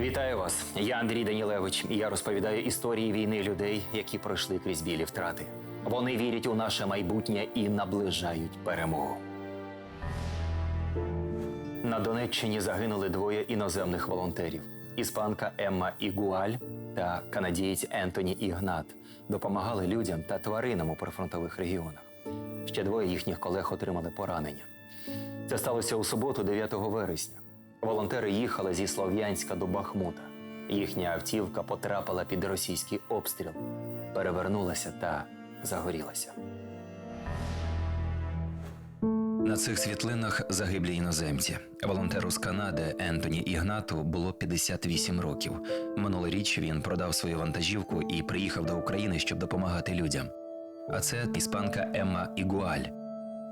Вітаю вас! Я Андрій Данілевич, і я розповідаю історії війни людей, які пройшли крізь білі втрати. Вони вірять у наше майбутнє і наближають перемогу. На Донеччині загинули двоє іноземних волонтерів: іспанка Емма Ігуаль та канадієць Ентоні Ігнат допомагали людям та тваринам у прифронтових регіонах. Ще двоє їхніх колег отримали поранення. Це сталося у суботу, 9 вересня. Волонтери їхали зі Слов'янська до Бахмута. Їхня автівка потрапила під російський обстріл, перевернулася та загорілася. На цих світлинах загиблі іноземці. Волонтеру з Канади Ентоні Ігнату було 58 років. Минулоріч він продав свою вантажівку і приїхав до України, щоб допомагати людям. А це іспанка Емма Ігуаль.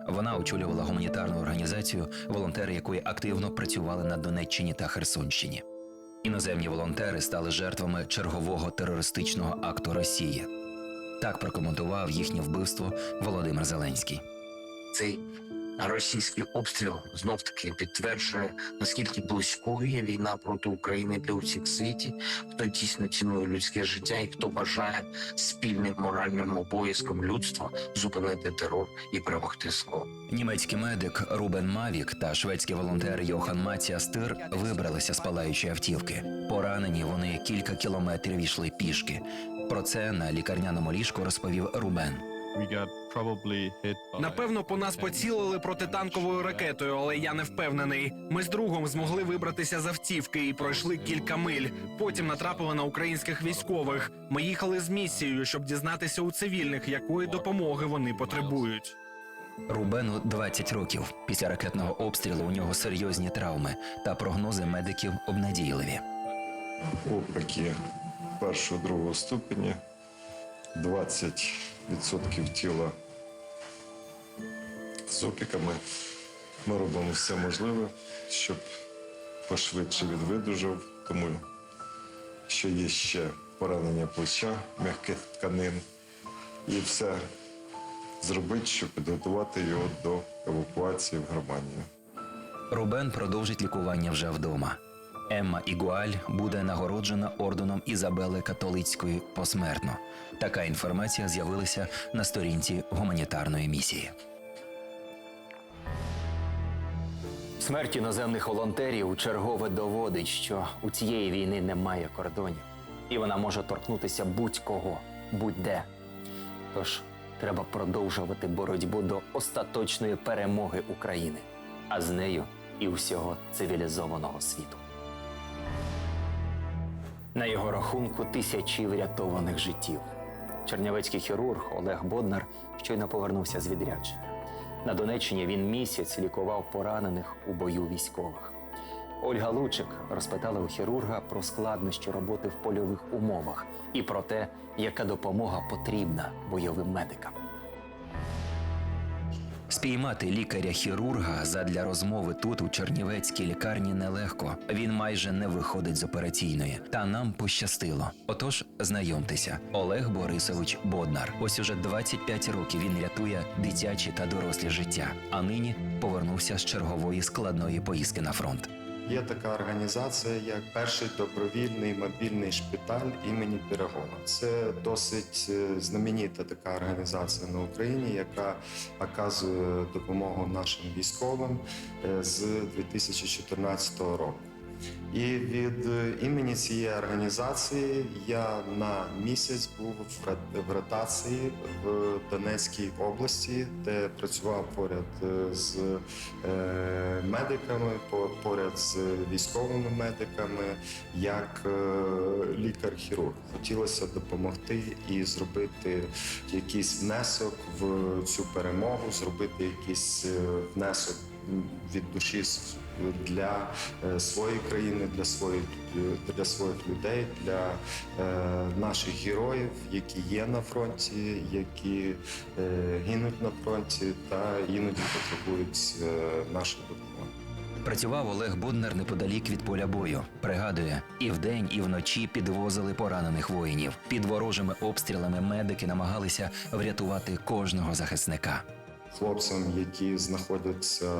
Вона очолювала гуманітарну організацію, волонтери якої активно працювали на Донеччині та Херсонщині. Іноземні волонтери стали жертвами чергового терористичного акту Росії. Так прокоментував їхнє вбивство Володимир Зеленський. цей російський обстріл знов таки підтверджує наскільки близькою є війна проти України для усіх світі, хто дійсно цінує людське життя і хто бажає спільним моральним обов'язком людства зупинити терор і перемогти зло. Німецький медик Рубен Мавік та шведський волонтер Йохан Матіас Стир вибралися з палаючої автівки. Поранені вони кілька кілометрів йшли пішки. Про це на лікарняному ліжку розповів Рубен. Напевно, по нас поцілили протитанковою ракетою, але я не впевнений. Ми з другом змогли вибратися з автівки і пройшли кілька миль. Потім натрапили на українських військових. Ми їхали з місією, щоб дізнатися у цивільних, якої допомоги вони потребують. Рубену 20 років. Після ракетного обстрілу у нього серйозні травми та прогнози медиків обнадійливі. опіки першого другого ступеня, 20% тіла з опіками. Ми робимо все можливе, щоб пошвидше він видужав, тому що є ще поранення плеча, м'яких тканин, і все зробити, щоб підготувати його до евакуації в Германію. Рубен продовжить лікування вже вдома. Емма Ігуаль буде нагороджена орденом Ізабели Католицької посмертно. Така інформація з'явилася на сторінці гуманітарної місії. Смерть іноземних волонтерів чергове доводить, що у цієї війни немає кордонів, і вона може торкнутися будь-кого, будь-де. Тож треба продовжувати боротьбу до остаточної перемоги України, а з нею і усього цивілізованого світу. На його рахунку тисячі врятованих життів. Чернівецький хірург Олег Боднар щойно повернувся з відрядження. На Донеччині він місяць лікував поранених у бою військових. Ольга Лучик розпитала у хірурга про складнощі роботи в польових умовах і про те, яка допомога потрібна бойовим медикам. Спіймати лікаря-хірурга задля розмови тут, у Чернівецькій лікарні, нелегко. Він майже не виходить з операційної. Та нам пощастило. Отож, знайомтеся, Олег Борисович Боднар. Ось уже 25 років він рятує дитячі та дорослі життя. А нині повернувся з чергової складної поїздки на фронт. Є така організація, як перший добровільний мобільний шпиталь імені Пірогова. Це досить е, знаменита така організація на Україні, яка оказує допомогу нашим військовим е, з 2014 року. І від е, імені цієї організації я на місяць був в ротації в Донецькій області, де працював поряд е, з е, медиками, по- поряд з військовими медиками, як лікар-хірург. Хотілося допомогти і зробити якийсь внесок в цю перемогу, зробити якийсь внесок від душі для е, своєї країни, для своїх е, для своїх людей, для е, наших героїв, які є на фронті, які гинуть на фронті та іноді потребують нашої допомоги. Працював Олег Боднар неподалік від поля бою. Пригадує, і вдень, і вночі підвозили поранених воїнів. Під ворожими обстрілами медики намагалися врятувати кожного захисника. Хлопцям, які знаходяться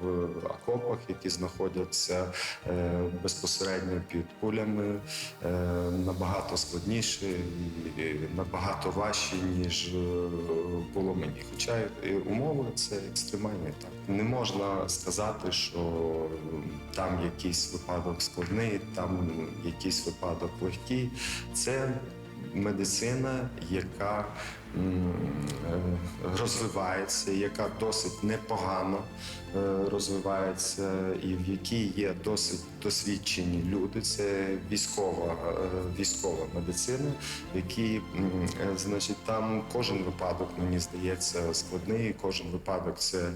в окопах, які знаходяться е, безпосередньо під кулями, е, набагато складніше і набагато важче, ніж е, було мені. Хоча умови це екстремальні. Так не можна сказати, що там якийсь випадок складний, там якийсь випадок легкий. Це медицина, яка е, розвивається, яка досить непогано е, розвивається, і в якій є досить досвідчені люди. Це військова, е, військова медицина, е, значить, там кожен випадок, мені здається, складний. Кожен випадок це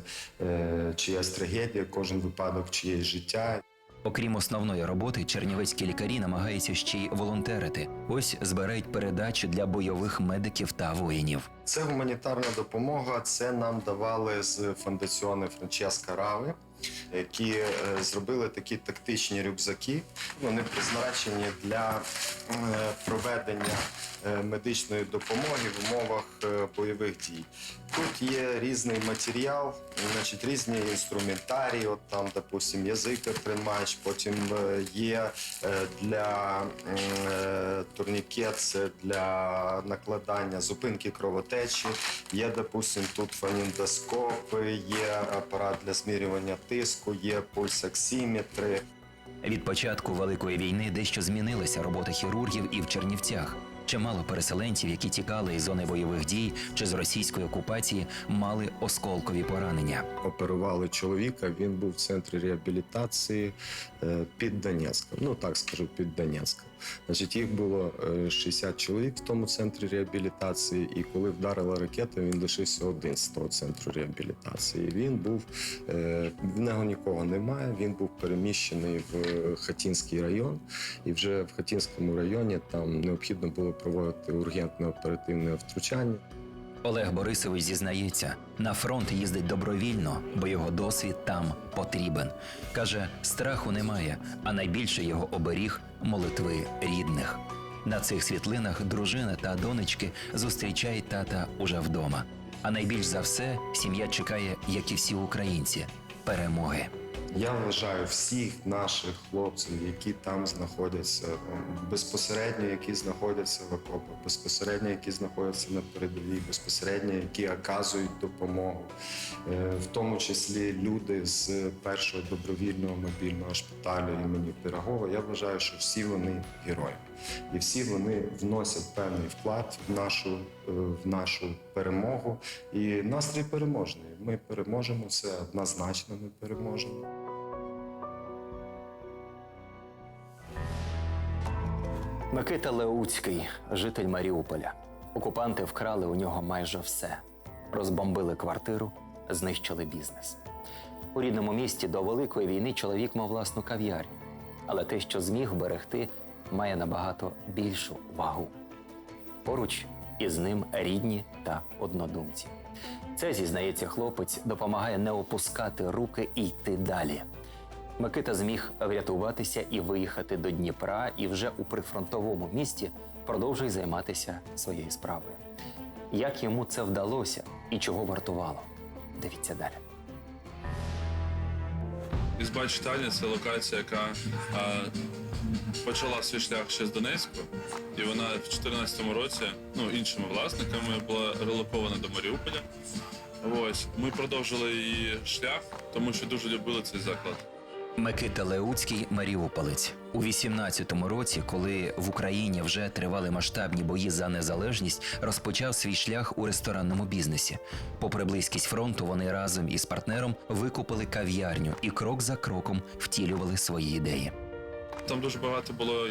чиясь трагедія, кожен випадок чиєсь життя. Окрім основної роботи, чернівецькі лікарі намагаються ще й волонтерити. Ось збирають передачі для бойових медиків та воїнів. Це гуманітарна допомога. Це нам давали з фондаціони Франческа Рави, які е, зробили такі тактичні рюкзаки. Вони призначені для е, проведення е, медичної допомоги в умовах бойових дій. Тут є різний матеріал, значить різні інструментарії. От там, допустим, язик тримач, потім є для турнікет, це для накладання зупинки кровотечі. Є, допустим, тут фонендоскоп, є апарат для змірювання тиску, є пульсоксиметри. Від початку великої війни дещо змінилася робота хірургів і в Чернівцях. Чимало переселенців, які тікали із зони бойових дій чи з російської окупації, мали осколкові поранення. Оперували чоловіка. Він був в центрі реабілітації е, під Донецьком. Ну так скажу, під Донецьком. Значить, їх було е, 60 чоловік в тому центрі реабілітації, і коли вдарила ракета, він лишився один з того центру реабілітації. Він був е, в нього нікого немає. Він був переміщений в Хатінський район, і вже в Хатінському районі там необхідно було проводити ургентне оперативне втручання. Олег Борисович зізнається, на фронт їздить добровільно, бо його досвід там потрібен. Каже, страху немає, а найбільше його оберіг молитви рідних. На цих світлинах дружина та донечки зустрічають тата уже вдома. А найбільш за все сім'я чекає, як і всі українці, перемоги. Я вважаю всіх наших хлопців, які там знаходяться, безпосередньо які знаходяться в окопах, безпосередньо які знаходяться на передовій, безпосередньо які оказують допомогу, Е, в тому числі люди з першого добровільного мобільного шпиталю імені Пирогова. Я вважаю, що всі вони герої, і всі вони вносять певний вклад в нашу, е, в нашу перемогу. І настрій переможний. Ми переможемо це однозначно. Ми переможемо. Микита Леуцький, житель Маріуполя. Окупанти вкрали у нього майже все. Розбомбили квартиру, знищили бізнес. У рідному місті до Великої війни чоловік мав власну кав'ярню, але те, що зміг берегти, має набагато більшу вагу. Поруч із ним рідні та однодумці. Це, зізнається хлопець, допомагає не опускати руки і йти далі. Микита зміг врятуватися і виїхати до Дніпра, і вже у прифронтовому місті продовжує займатися своєю справою. Як йому це вдалося і чого вартувало? Дивіться далі. Ізба читання це локація, яка а, почала свій шлях ще з Донецьку, і вона в 2014 році ну, іншими власниками була релокована до Маріуполя. Ось ми продовжили її шлях, тому що дуже любили цей заклад. Микита Леуцький Маріуполець у 18-му році, коли в Україні вже тривали масштабні бої за незалежність, розпочав свій шлях у ресторанному бізнесі. Попри близькість фронту, вони разом із партнером викупили кав'ярню і крок за кроком втілювали свої ідеї. Там дуже багато було е,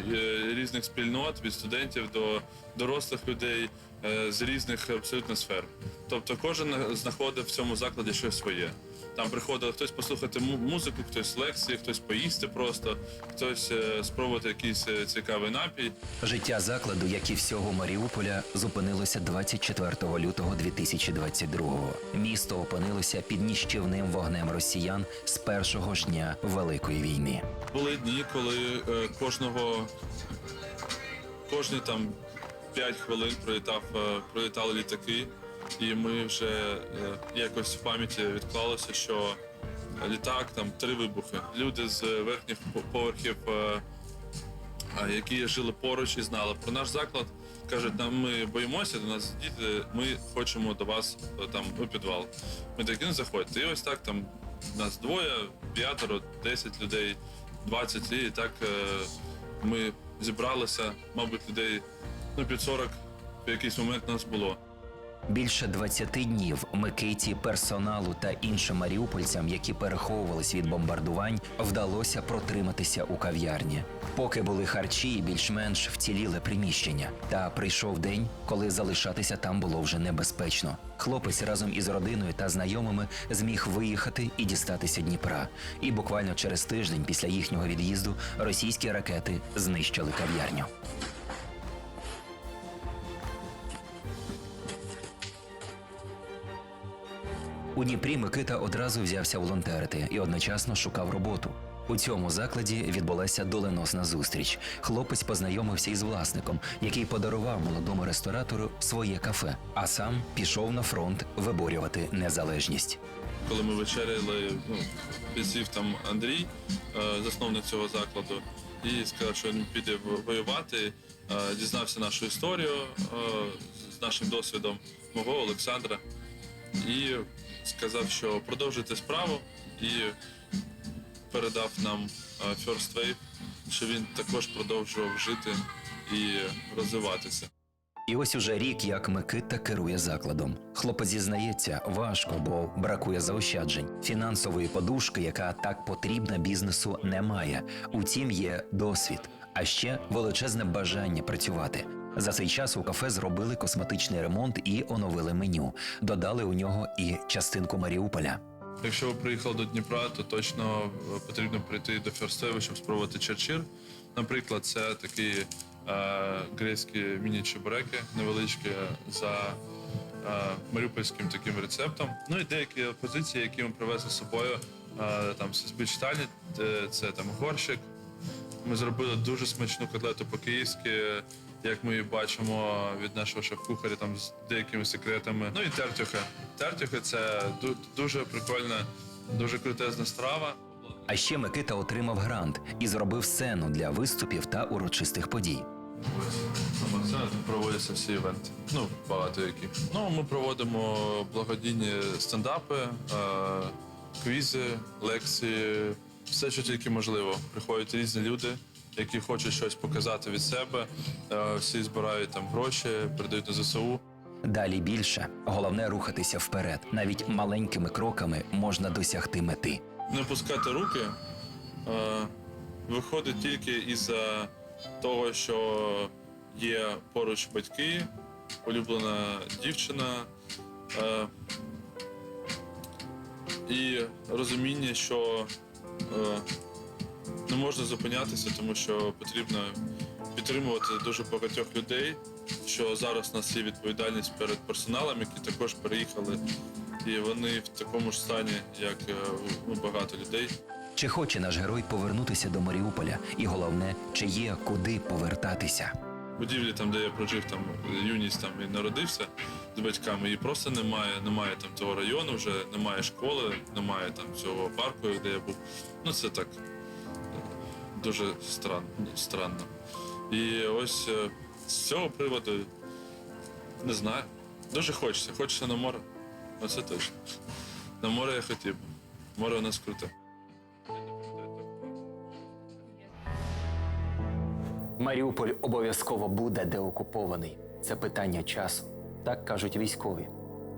різних спільнот від студентів до дорослих людей е, з різних абсолютно сфер. Тобто кожен знаходив в цьому закладі щось своє. Там приходили хтось послухати му- музику, хтось лекції, хтось поїсти просто, хтось е, спробувати якийсь е, цікавий напій. Життя закладу, як і всього Маріуполя, зупинилося 24 лютого 2022-го. Місто опинилося під ніщівним вогнем росіян з першого ж дня Великої війни. Були дні, коли е, кожного кожні там 5 хвилин пролітав, е, пролітали літаки, І ми вже е, якось в пам'яті відклалося, що літак там три вибухи. Люди з верхніх поверхів, е, які жили поруч і знали про наш заклад, кажуть, нам ми боїмося, до нас діти, ми хочемо до вас там у підвал. Ми такі ну заходьте. І ось так там нас двоє, п'ятеро, десять людей, двадцять, і так ми зібралися, мабуть, людей ну, під 40 в якийсь момент нас було. Більше 20 днів Микиті, персоналу та іншим маріупольцям, які переховувались від бомбардувань, вдалося протриматися у кав'ярні. Поки були харчі більш-менш вціліле приміщення. Та прийшов день, коли залишатися там було вже небезпечно. Хлопець разом із родиною та знайомими зміг виїхати і дістатися Дніпра. І буквально через тиждень після їхнього від'їзду російські ракети знищили кав'ярню. У Дніпрі Микита одразу взявся волонтерити і одночасно шукав роботу. У цьому закладі відбулася доленосна зустріч. Хлопець познайомився із власником, який подарував молодому ресторатору своє кафе, а сам пішов на фронт виборювати незалежність. Коли ми вечеряли, ну, підсів там Андрій, е, засновник цього закладу, і сказав, що він піде воювати, е, дізнався нашу історію е, з нашим досвідом мого Олександра, і сказав, що продовжуйте справу, і передав нам е, First Wave, що він також продовжував жити і розвиватися. І ось уже рік, як Микита керує закладом. Хлопець зізнається, важко, бо бракує заощаджень. Фінансової подушки, яка так потрібна бізнесу, немає. Утім, є досвід, а ще величезне бажання працювати. За цей час у кафе зробили косметичний ремонт і оновили меню. Додали у нього і частинку Маріуполя. Якщо ви приїхали до Дніпра, то точно е, потрібно прийти до Ферстеви, щоб спробувати черчір. Наприклад, це такі е, грецькі міні-чебуреки невеличкі за е, маріупольським таким рецептом. Ну і деякі позиції, які ми привезли з собою, е, там з це там горщик. Ми зробили дуже смачну котлету по-київськи, як ми бачимо від нашого шеф-кухаря там з деякими секретами. Ну і тертюхи. Тертюхи це дуже прикольна, дуже крутезна страва. А ще Микита отримав грант і зробив сцену для виступів та урочистих подій. Ось, Це проводяться всі івенти. Ну, багато яких. Ну, ми проводимо благодійні стендапи, е, квізи, лекції, все, що тільки можливо. Приходять різні люди, які хочуть щось показати від себе. Е, всі збирають там гроші, передають на ЗСУ. Далі більше. Головне рухатися вперед. Навіть маленькими кроками можна досягти мети. не опускати руки е, виходить тільки із-за того, що є поруч батьки, улюблена дівчина е, і розуміння, що не можна зупинятися, тому що потрібно підтримувати дуже багатьох людей. Що зараз у нас є відповідальність перед персоналом, які також переїхали, і вони в такому ж стані, як ну, багато людей. Чи хоче наш герой повернутися до Маріуполя? І головне, чи є куди повертатися? Будівлі, там, де я прожив там юність там і народився з батьками, її просто немає. Немає там того району, вже немає школи, немає там цього парку, де я був. Ну це так дуже странно. странно. І ось е, з цього приводу не знаю. Дуже хочеться. Хочеться на море. Оце точно. На море я хотів. Море у нас круте. Маріуполь обов'язково буде деокупований. Це питання часу, так кажуть військові.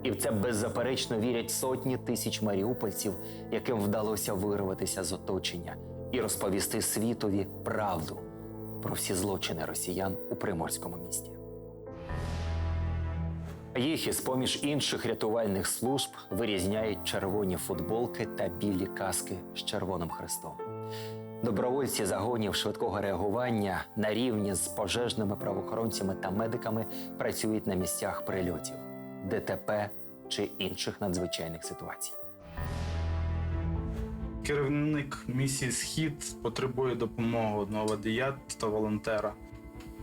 І в це беззаперечно вірять сотні тисяч маріупольців, яким вдалося вирватися з оточення і розповісти світові правду про всі злочини росіян у приморському місті. Їх із поміж інших рятувальних служб вирізняють червоні футболки та білі каски з червоним хрестом. Добровольці загонів швидкого реагування на рівні з пожежними правоохоронцями та медиками працюють на місцях прильотів, ДТП чи інших надзвичайних ситуацій. Керівник місії Схід потребує допомоги одного водія та волонтера.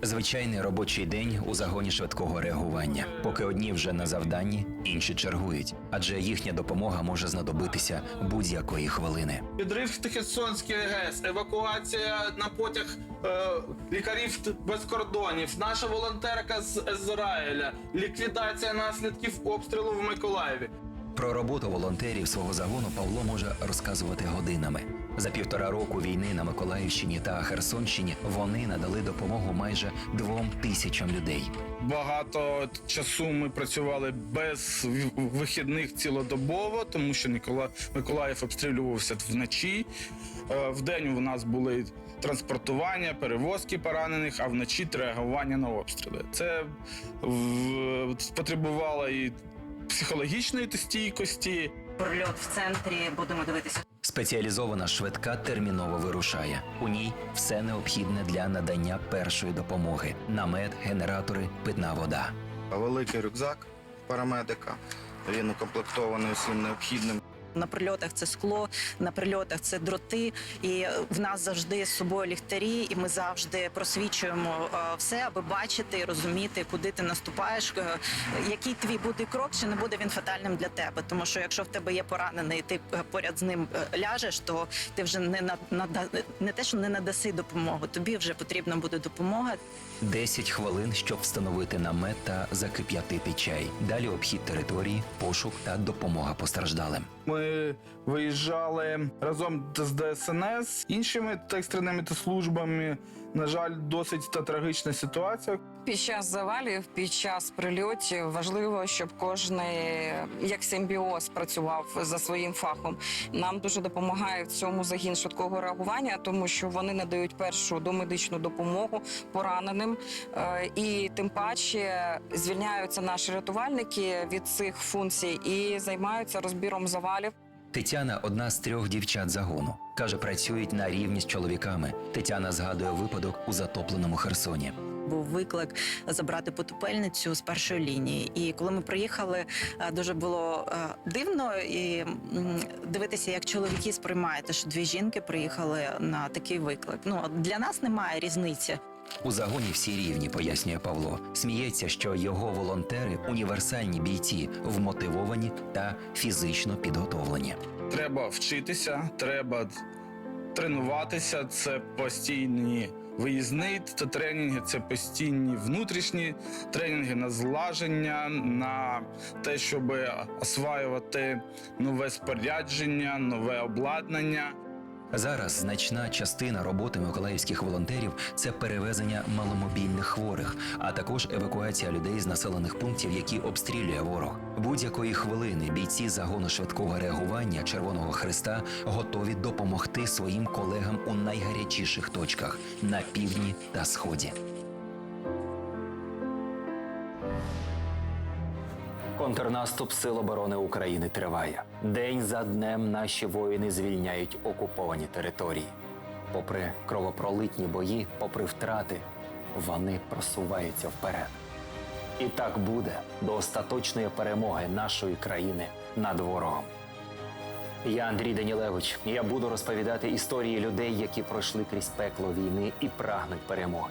Звичайний робочий день у загоні швидкого реагування. Поки одні вже на завданні, інші чергують, адже їхня допомога може знадобитися будь-якої хвилини. Підрив Херсонської ГЕС, евакуація на потяг е, лікарів без кордонів, наша волонтерка з Ізраїля, ліквідація наслідків обстрілу в Миколаєві. Про роботу волонтерів свого загону Павло може розказувати годинами. За півтора року війни на Миколаївщині та Херсонщині вони надали допомогу майже двом тисячам людей. Багато часу ми працювали без вихідних цілодобово, тому що Нікола... Миколаїв обстрілювався вночі. Е, Вдень у нас були транспортування, перевозки поранених, а вночі реагування на обстріли. Це в... потребувало і психологічної стійкості, Прольот в центрі будемо дивитися. Спеціалізована швидка терміново вирушає. У ній все необхідне для надання першої допомоги: намет, генератори, питна вода. великий рюкзак парамедика. Він укомплектований усім необхідним. На прильотах це скло, на прильотах це дроти. І в нас завжди з собою ліхтарі, і ми завжди просвічуємо е, все, аби бачити і розуміти, куди ти наступаєш, е, який твій буде крок, чи не буде він фатальним для тебе. Тому що якщо в тебе є поранений, і ти е, поряд з ним е, ляжеш, то ти вже не на не те, що не надаси допомогу. Тобі вже потрібна буде допомога. 10 хвилин, щоб встановити намет та закип'ятити чай. Далі обхід території, пошук та допомога постраждалим. Ми виїжджали разом з ДСНС, іншими екстреними службами. На жаль, досить та трагічна ситуація. Під час завалів, під час прильотів важливо, щоб кожен як симбіоз працював за своїм фахом. Нам дуже допомагає в цьому загін швидкого реагування, тому що вони надають першу домедичну допомогу пораненим, Е, і тим паче звільняються наші рятувальники від цих функцій і займаються розбіром завалів. Тетяна одна з трьох дівчат загону. Каже, працюють на рівні з чоловіками. Тетяна згадує випадок у затопленому Херсоні. був виклик забрати потопельницю з першої лінії. І коли ми приїхали, е, дуже було е, дивно і дивитися, як чоловіки сприймають, те, що дві жінки приїхали на такий виклик. Ну для нас немає різниці. У загоні всі рівні, пояснює Павло. Сміється, що його волонтери універсальні бійці, вмотивовані та фізично підготовлені. Треба вчитися, треба тренуватися. Це постійні виїзні та тренінги, це постійні внутрішні тренінги на злаження, на те, щоб осваювати нове спорядження, нове обладнання. Зараз значна частина роботи миколаївських волонтерів це перевезення маломобільних хворих, а також евакуація людей з населених пунктів, які обстрілює ворог. Будь-якої хвилини бійці загону швидкого реагування Червоного Христа готові допомогти своїм колегам у найгарячіших точках на півдні та сході. Контрнаступ Сил оборони України триває. День за днем наші воїни звільняють окуповані території. Попри кровопролитні бої, попри втрати, вони просуваються вперед. І так буде до остаточної перемоги нашої країни над ворогом. Я Андрій Данілевич. Я буду розповідати історії людей, які пройшли крізь пекло війни і прагнуть перемоги.